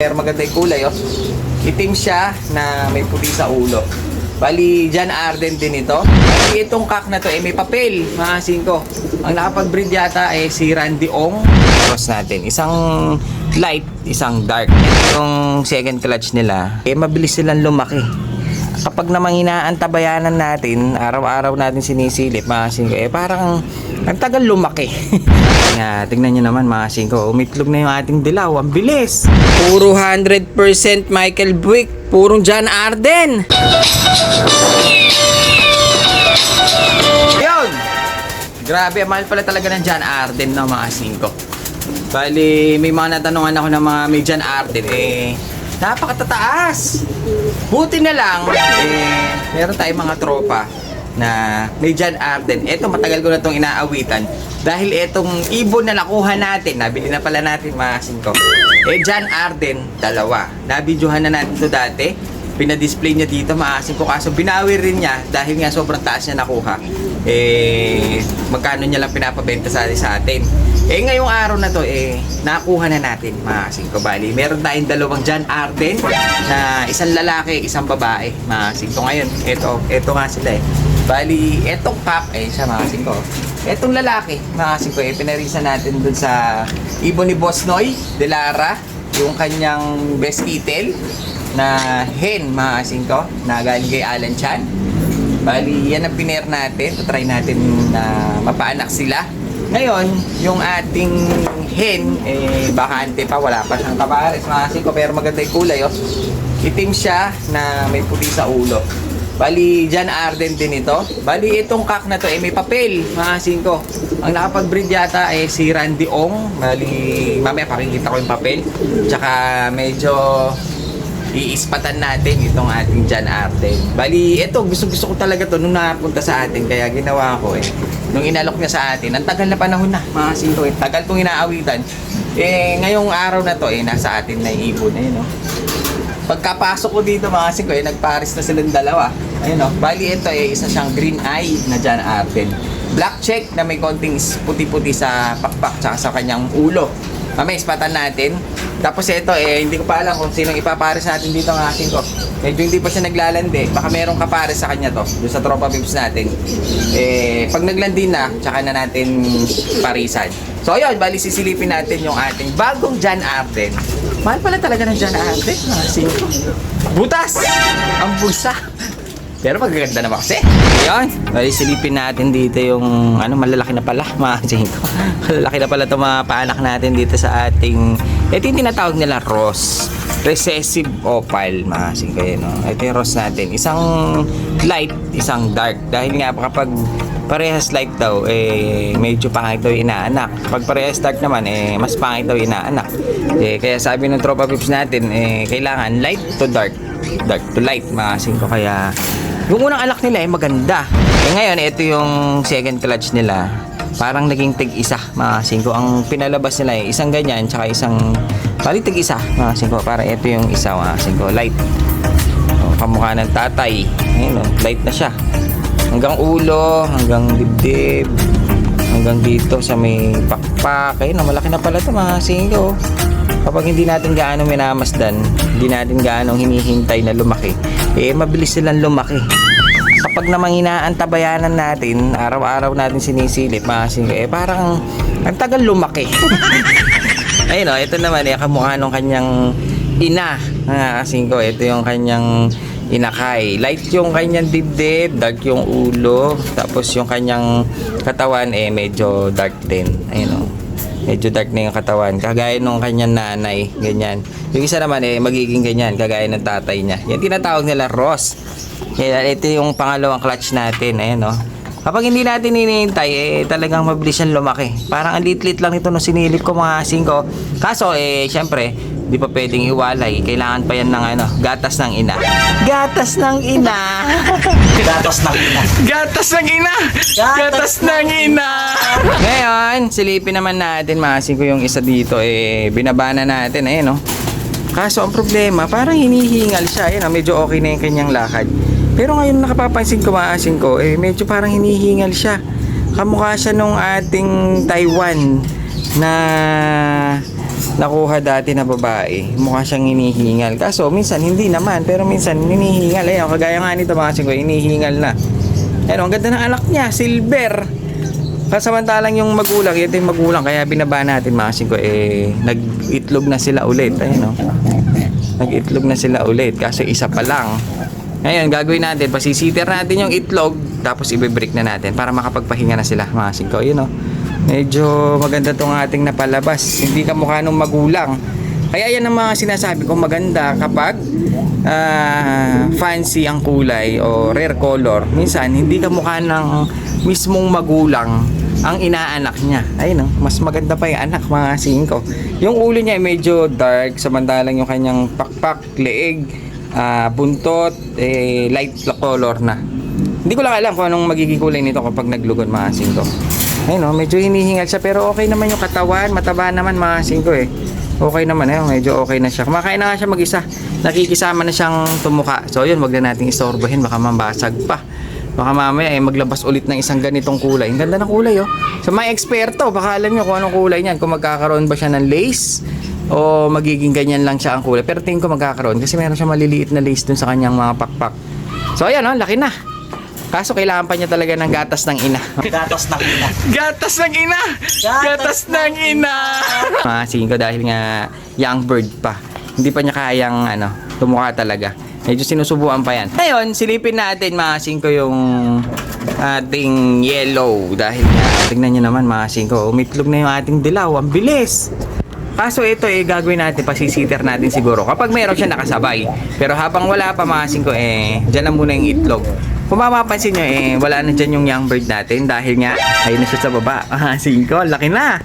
Pero maganda yung kulay, oh. Itim siya na may puti sa ulo. Bali, John Arden din ito. Bali, itong kak na to, eh, may papel, mga singko. Ang nakapag-breed yata ay si Randy Ong. Cross natin. Isang light, isang dark. Yung second clutch nila, eh, mabilis silang lumaki. Kapag namang inaantabayanan natin, araw-araw natin sinisilip, mga singko, eh, parang ang tagal lumaki. Nga, tingnan nyo naman mga singko, umitlog na yung ating dilaw. Ang bilis! Puro 100% Michael Buick. Purong John Arden. Yun! Grabe, mahal pala talaga ng John Arden no, mga singko. Bali, may mga natanungan ako ng mga may John Arden, eh, napakatataas. Buti na lang, eh, meron tayong mga tropa na may John Arden. Ito, matagal ko na itong inaawitan. Dahil itong ibon na nakuha natin, nabili na pala natin mga singko. Eh, John Arden, dalawa. Nabidyohan na natin ito dati. Pinadisplay niya dito, maasin ko. Kaso binawi rin niya dahil nga sobrang taas niya nakuha. Eh, magkano niya lang pinapabenta sa, sa atin. Eh, ngayong araw na to, eh, nakuha na natin, maasin ko. Bali, meron tayong dalawang John Arden na isang lalaki, isang babae. Maasin ko ngayon. Ito, ito nga sila eh. Bali, etong kap, eh, siya maasin ko. Etong lalaki, maasin ko eh, pinarisa natin dun sa ibon ni Boss Noy, De Lara, yung kanyang best kitten na hen, maasin ko, na galing kay Alan Chan. Bali, yan ang piner natin. Try natin na mapaanak sila. Ngayon, yung ating hen, eh, bakante pa, wala pa siyang kapares. Maasin ko, pero maganda yung kulay, oh. Itim siya na may puti sa ulo. Bali, John Arden din ito. Bali, itong kak na to, eh, may papel, mga singko. Ang nakapag-breed yata ay si Randy Ong. Bali, mamaya pakikita ko yung papel. Tsaka medyo iispatan natin itong ating John Arden. Bali, ito, gusto-gusto ko talaga to nung napunta sa atin. Kaya ginawa ko eh. Nung inalok niya sa atin, ang tagal na panahon na, mga singko. Eh. Tagal tong inaawitan. Eh, ngayong araw na to, eh, nasa atin na ibon. Ayun, no? Pagkapasok ko dito mga singko, eh, nagpares na silang dalawa. Ayun o. Bali ito eh, isa siyang green eye na John Arden. Black check na may konting puti-puti sa pakpak tsaka sa kanyang ulo. Mamaya ispatan natin. Tapos ito eh, hindi ko pa alam kung sinong ipapares natin dito ng aking ko. Medyo hindi pa siya naglalandi. Baka merong kapares sa kanya to. Doon sa tropa pips natin. Eh, pag naglandi na, tsaka na natin parisan. So ayun, bali sisilipin natin yung ating bagong John Arden. Mahal pala talaga ng John Arden. Singko. Butas! Ang bulsa. Pero magaganda naman kasi. Ayun. Bali silipin natin dito yung ano malalaki na pala mga singko. malalaki na pala itong mga paanak natin dito sa ating ito yung tinatawag nila Ross. Recessive opal mga singko yun. No? Ito yung Ross natin. Isang light, isang dark. Dahil nga kapag parehas light daw, eh, medyo pangit daw inaanak. Pag parehas dark naman, eh, mas pangit daw inaanak. Eh, kaya sabi ng tropa pips natin, eh, kailangan light to dark. Dark to light, mga singko. Kaya, yung unang anak nila, eh, maganda. Eh, ngayon, ito yung second clutch nila. Parang naging tig-isa, mga singko. Ang pinalabas nila, eh, isang ganyan, tsaka isang, bali tig-isa, mga singko. Para ito yung isa, mga singko. Light. Oh, kamukha ng tatay. Ayun, oh, light na siya hanggang ulo, hanggang dibdib, hanggang dito sa may pakpak. Ayun, malaki na pala ito mga singko. Kapag hindi natin gaano minamasdan, hindi natin gaano hinihintay na lumaki, eh mabilis silang lumaki. Kapag namang inaantabayanan natin, araw-araw natin sinisilip mga singko, eh parang ang tagal lumaki. Ayun o, ito naman eh, kamukha nung kanyang ina. Mga kasingko, ito yung kanyang inakay. Light yung kanyang dibdib, dark yung ulo, tapos yung kanyang katawan eh medyo dark din. Ayun o. Medyo dark na yung katawan. Kagaya nung kanyang nanay, ganyan. Yung isa naman eh magiging ganyan, kagaya ng tatay niya. Yan tinatawag nila Ross. Kaya ito yung pangalawang clutch natin. Ayun o. Kapag hindi natin hinihintay, eh, talagang mabilis siyang lumaki. Parang ang lit-lit lang ito nung sinilip ko mga singko. Kaso, eh, syempre, di pa pwedeng iwalay. Kailangan pa yan ng ano, gatas ng ina. Gatas ng ina! Gatas na ina. gatas ng ina! Gatas ng ina! Ngayon, silipin naman natin mga singko yung isa dito. Eh, binabana natin, eh, no? Kaso, ang problema, parang hinihingal siya. Ayun, ah, medyo okay na yung kanyang lakad. Pero ngayon nakapapansin ko mga singko, eh, medyo parang hinihingal siya. Kamukha siya nung ating Taiwan na nakuha dati na babae. Mukha siyang hinihingal. Kaso, minsan hindi naman. Pero minsan, hinihingal. Ayun, kagaya nga nito mga singko, hinihingal na. Ayun, ang ganda ng anak niya, silver. Kasamantalang yung magulang, ito yung magulang, kaya binaba natin mga singko, eh, nag-itlog na sila ulit. Ayun, oh. Nag-itlog na sila ulit, kaso isa pa lang. Ngayon, gagawin natin, pasisiter natin yung itlog, tapos ibe-break na natin para makapagpahinga na sila mga singko. Yun, oh. Medyo maganda tong ating napalabas. Hindi ka mukha nung magulang. Kaya yan ang mga sinasabi ko maganda kapag ah, fancy ang kulay o rare color. Minsan, hindi ka mukha ng mismong magulang ang inaanak niya. Ayun, oh, mas maganda pa yung anak, mga singko. Yung ulo niya ay medyo dark, samantalang yung kanyang pakpak, leeg, ah, buntot, eh, light color na. Hindi ko lang alam kung anong magiging kulay nito kapag naglugon, mga singko. Ayun, oh, medyo hinihingal siya, pero okay naman yung katawan, mataba naman, mga singko eh. Okay naman, eh, medyo okay na siya. Kumakain na nga siya mag-isa. Nakikisama na siyang tumuka. So, yun, wag na nating istorbohin, baka mambasag pa. Baka mamaya eh, maglabas ulit ng isang ganitong kulay. Ang ganda ng kulay oh. Sa mga eksperto, baka alam nyo kung anong kulay niyan. Kung magkakaroon ba siya ng lace o magiging ganyan lang siya ang kulay. Pero tingin ko magkakaroon kasi meron siya maliliit na lace dun sa kanyang mga pakpak. So ayan oh, laki na. Kaso kailangan pa niya talaga ng gatas ng ina. Gatas na ina. Gatas ng ina! Gatas ng ina! Masin ko dahil nga young bird pa. Hindi pa niya kayang ano, tumuka talaga. Medyo sinusubuan pa yan. Ngayon, silipin natin maasin ko yung ating yellow. Dahil nga, tingnan nyo naman maasin ko, umitlog na yung ating dilaw. Ang bilis! Kaso ito eh gagawin natin, pasisiter natin siguro kapag meron siya nakasabay. Pero habang wala pa maasin ko eh, dyan na muna yung itlog. Kung mapapansin nyo eh, wala na dyan yung young bird natin dahil nga, ayun na siya sa baba. Ah, ko, laki na.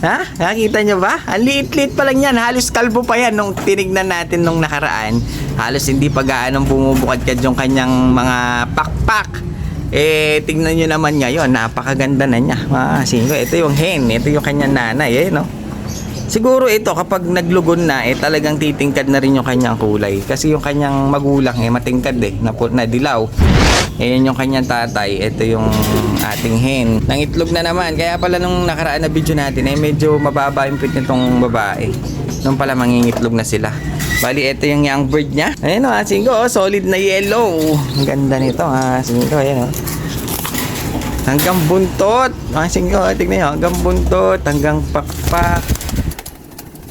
Ha? Nakita nyo ba? Ang liit-liit pa lang yan. Halos kalbo pa yan nung tinignan natin nung nakaraan. Halos hindi pa gaanong bumubukad ka yung kanyang mga pakpak. Eh, tingnan nyo naman ngayon, napakaganda na niya. Mga ko, ito yung hen, ito yung kanyang nanay, eh, no? Siguro ito kapag naglugon na eh talagang titingkad na rin yung kanyang kulay kasi yung kanyang magulang eh matingkad eh na, na dilaw. Eh yun yung kanyang tatay, ito yung ating hen. Nang itlog na naman kaya pala nung nakaraan na video natin eh medyo mababa yung pit nitong babae. Nung pala mangingitlog na sila. Bali ito yung young bird niya. Ayun oh, singko, oh, solid na yellow. Ang ganda nito ha, singko, ayan o. Hanggang buntot. Mga singko, tignan nyo. Hanggang buntot, hanggang pakpak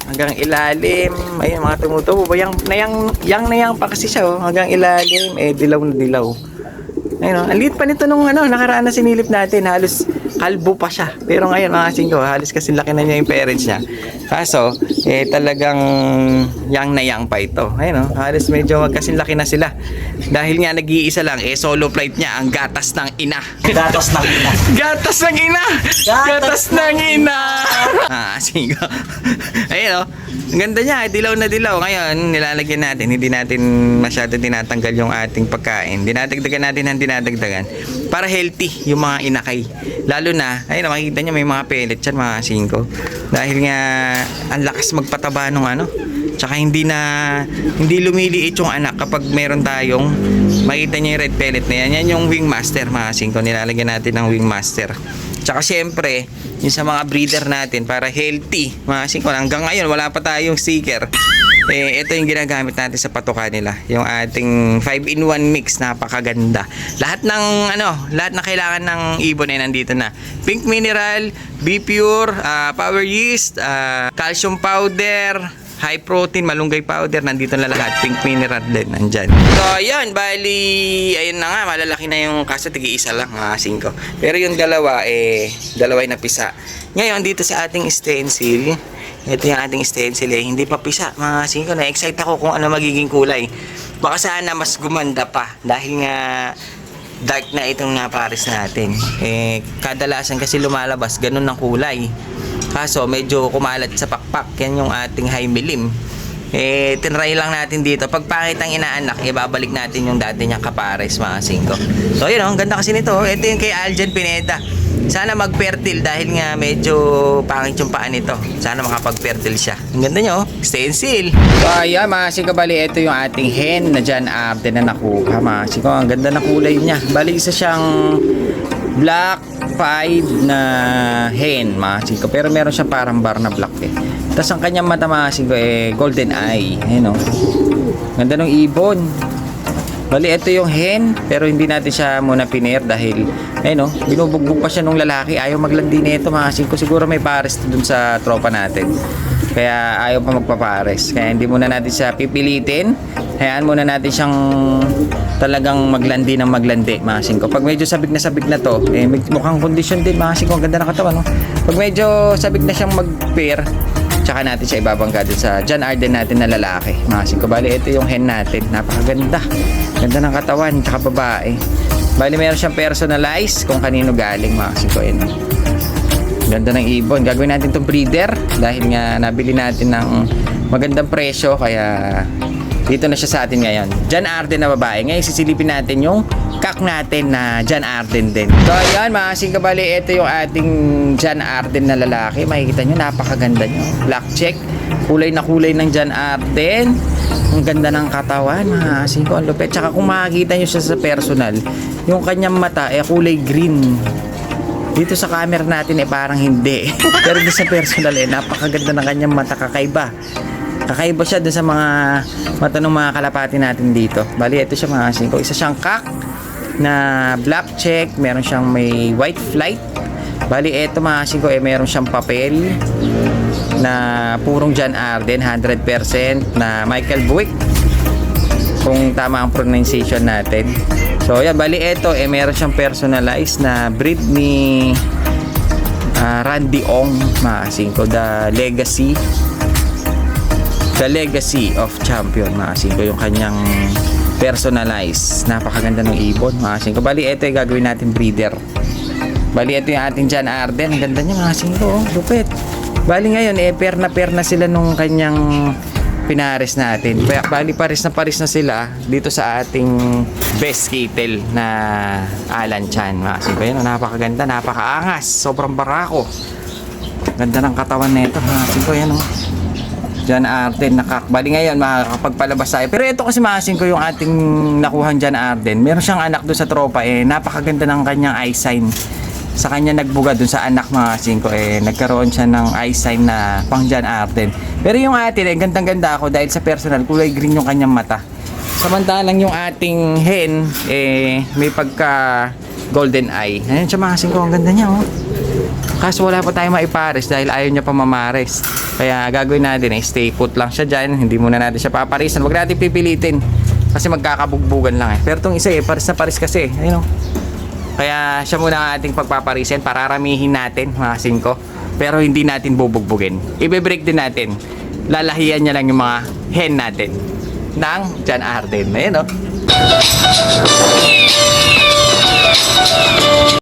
hanggang ilalim. Ayun, mga tumutubo. Yang, nayang, yang na yang pa kasi siya, oh. Hanggang ilalim, eh, dilaw na dilaw. Ayun. Ang liit pa nito nung ano, nakaraan na sinilip natin. Halos kalbo pa siya. Pero ngayon, mga singko, halos kasi laki na niya yung parents niya. Kaso, eh, talagang yang na yang pa ito. Ayun, oh. Halos medyo magkasin laki na sila. Dahil nga nag-iisa lang, eh, solo flight niya ang gatas ng ina. Gatas na ina. Gatas ng ina! Gatas ng ina! ah, sige. Ayun oh. Ang ganda niya, dilaw na dilaw. Ngayon, nilalagyan natin. Hindi natin masyado tinatanggal yung ating pagkain. Dinadagdagan natin ang dinadagdagan. Para healthy yung mga inakay. Lalo na, ayun, makikita niyo may mga pellet yan, mga singko. Dahil nga, ang lakas magpataba nung ano. Tsaka hindi na, hindi lumiliit yung anak kapag meron tayong, makita niyo yung red pellet na yan. Yan yung wingmaster, mga singko. Nilalagyan natin ng wingmaster. Tsaka syempre, yung sa mga breeder natin para healthy. Mga singko, hanggang ngayon wala pa tayong sticker. Eh, ito yung ginagamit natin sa patuka nila. Yung ating 5-in-1 mix, napakaganda. Lahat ng ano, lahat na kailangan ng ibon ay nandito na. Pink mineral, B pure, ah, power yeast, ah, calcium powder, high protein, malunggay powder, nandito na lahat. Pink mineral din, nandyan. So, yun, bali, ayun na nga, malalaki na yung kaso, tigi-isa lang, mga singko. Pero yung dalawa, eh, dalawa ay napisa. Ngayon, dito sa ating stencil, ito yung ating stencil eh, hindi pa pisa, mga singko. Na-excite ako kung ano magiging kulay. Baka sana mas gumanda pa, dahil nga, dark na itong napares natin. Eh, kadalasan kasi lumalabas, ganun ang kulay. Kaso, medyo kumalat sa pakpak. Yan yung ating high milim. Eh, tinry lang natin dito. Pag pangit ang inaanak, ibabalik natin yung dati niyang kapares, mga singko. So, yun, oh, ang ganda kasi nito. Ito yung kay Aljan Pineda. Sana mag-fertile dahil nga medyo pangit yung paa nito. Sana makapag-fertile siya. Ang ganda niya, oh. Stencil. So, ayan, mga singko, bali, ito yung ating hen na dyan arte na nakuha, mga singko. Ang ganda na kulay niya. Bali, isa siyang black pied na hen, mga singko. Pero meron siya parang bar na black eh. Tapos ang kanyang mata mga singko eh golden eye. Ayun oh. Ganda ng ibon. Bali, ito yung hen, pero hindi natin siya muna pinair dahil, ayun oh, binubugbog pa siya nung lalaki. Ayaw maglandi nito mga singko. Siguro may pares dun sa tropa natin. Kaya ayaw pa magpapares. Kaya hindi muna natin siya pipilitin. Hayaan muna natin siyang talagang maglandi ng maglandi, mga singko. Pag medyo sabik na sabik na to, eh, mukhang condition din, mga singko. Ang ganda ng katawan, no? Pag medyo sabik na siyang mag-pair, tsaka natin siya ibabangga dun sa John Arden natin na lalaki. Mga singko. Bali, ito yung hen natin. Napakaganda. Ganda ng katawan, tsaka babae. Bali, meron siyang personalized kung kanino galing, mga singko. Ayun, no? Ganda ng ibon. Gagawin natin itong breeder dahil nga nabili natin ng magandang presyo kaya dito na siya sa atin ngayon. John Arden na babae. Ngayon sisilipin natin yung kak natin na John Arden din. So ayan mga singkabali, ito yung ating John Arden na lalaki. Makikita nyo, napakaganda nyo. Black check. Kulay na kulay ng John Arden. Ang ganda ng katawan, mga singko. Ang lupit. Tsaka kung makikita nyo siya sa personal, yung kanyang mata ay kulay green dito sa camera natin eh parang hindi. Pero sa personal eh napakaganda ng kanyang mata kakaiba. Kakaiba siya doon sa mga mata ng mga kalapati natin dito. Bali ito siya mga singko. Isa siyang kak na black check, meron siyang may white flight. Bali ito mga singko eh meron siyang papel na purong John Arden 100% na Michael Buick kung tama ang pronunciation natin. So, yan, bali ito, eh, meron siyang personalized na breed ni ah, Randy Ong, mga ko, the legacy the legacy of champion, mga ko, yung kanyang personalized. Napakaganda ng ibon, mga ko. Bali, ito yung gagawin natin breeder. Bali, ito yung ating John Arden. Ang ganda niya, mga ko, oh, lupit. Bali ngayon, eh, pair na pair na sila nung kanyang pinares natin. Bali pares na pares na sila dito sa ating best kettle na Alan Chan. Mga singko, yun, napakaganda, napakaangas, sobrang barako. Ganda ng katawan nito, mga singko, yan oh. Jan Arden. Bali ngayon makakapagpalabas tayo. Pero ito kasi maasin ko yung ating nakuhan Jan Arden. Meron siyang anak doon sa tropa eh. Napakaganda ng kanyang eye sign. Sa kanya nagbuga doon sa anak mga singko eh. Nagkaroon siya ng eye sign na pang Jan Arden. Pero yung atin eh, gandang-ganda ako dahil sa personal, kulay green yung kanyang mata. Samantalang yung ating hen, eh, may pagka golden eye. Ayan siya mga singko, ang ganda niya oh. Kaso wala pa tayong maipares dahil ayaw niya pa mamares. Kaya gagawin natin eh, stay put lang siya dyan. Hindi muna natin siya paparisan. Huwag natin pipilitin. Kasi magkakabugbugan lang eh. Pero itong isa eh, pares na pares kasi. Ayun oh. Kaya siya muna ang ating pagpaparisin. Pararamihin natin mga singko. Pero hindi natin bubugbugin. Ibe-break din natin. Lalahiyan niya lang yung mga hen natin. Ng John Arden. Ayun oh.